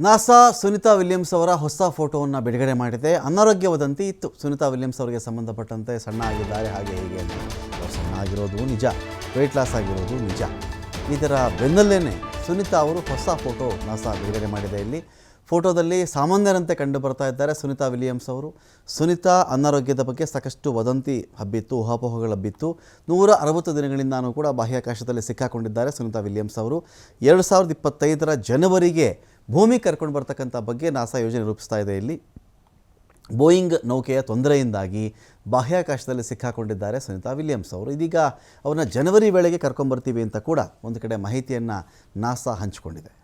NASA Sunita Williams ಅವರ ಹೊಸ ಫೋಟೋವನ್ನು ಬಿಡುಗಡೆ ಮಾಡಿದೆ. ಅನಾರೋಗ್ಯ ವದಂತಿ ಇತ್ತು. ಸುನಿತಾ ವಿಲಿಯಮ್ಸ್ ಅವರಿಗೆ ಸಂಬಂಧಪಟ್ಟಂತೆ ಸಣ್ಣ ಆಗಿದ್ದಾರೆ ಹಾಗೆ ಹೀಗೆ ಸಣ್ಣ ಆಗಿರೋದು ನಿಜ. ವೆಯ್ಟ್ ಲಾಸ್ ಆಗಿರೋದು ನಿಜ. ಇದರ ಬೆನ್ನಲ್ಲೇ ಸುನಿತಾ ಅವರು ಹೊಸ ಫೋಟೋ ನಾಸಾ ಬಿಡುಗಡೆ ಮಾಡಿದೆ ಇಲ್ಲಿ. ಫೋಟೋದಲ್ಲಿ ಸಾಮಾನ್ಯರಂತೆ ಕಂಡು ಬರ್ತಾ ಇದ್ದಾರೆ ಸುನಿತಾ ವಿಲಿಯಮ್ಸ್ ಅವರು. ಸುನಿತಾ ಅನಾರೋಗ್ಯದ ಬಗ್ಗೆ ಸಾಕಷ್ಟು ವದಂತಿ ಹಬ್ಬಿತ್ತು ಊಹಾಪೋಹಗಳು ಹಬ್ಬಿತ್ತು. ನೂರ ಅರವತ್ತು ದಿನಗಳಿಂದಾನೂ ಕೂಡ ಬಾಹ್ಯಾಕಾಶದಲ್ಲಿ ಸಿಕ್ಕಾಕೊಂಡಿದ್ದಾರೆ ಸುನಿತಾ ವಿಲಿಯಮ್ಸ್ ಅವರು. ಎರಡು ಸಾವಿರದ ಇಪ್ಪತ್ತೈದರ ಜನವರಿಗೆ ಭೂಮಿ ಕರ್ಕೊಂಡು ಬರ್ತಕ್ಕಂಥ ಬಗ್ಗೆ ನಾಸಾ ಯೋಜನೆ ರೂಪಿಸ್ತಾ ಇದೆ ಇಲ್ಲಿ. ಬೋಯಿಂಗ್ ನೌಕೆಯ ತೊಂದರೆಯಿಂದಾಗಿ ಬಾಹ್ಯಾಕಾಶದಲ್ಲಿ ಸಿಕ್ಕಾಕೊಂಡಿದ್ದಾರೆ ಸುನಿತಾ ವಿಲಿಯಮ್ಸ್ ಅವರು. ಇದೀಗ ಅವ್ರನ್ನ ಜನವರಿ ವೇಳೆಗೆ ಕರ್ಕೊಂಬರ್ತೀವಿ ಅಂತ ಕೂಡ ಒಂದು ಕಡೆ ಮಾಹಿತಿಯನ್ನು ನಾಸಾ ಹಂಚಿಕೊಂಡಿದೆ.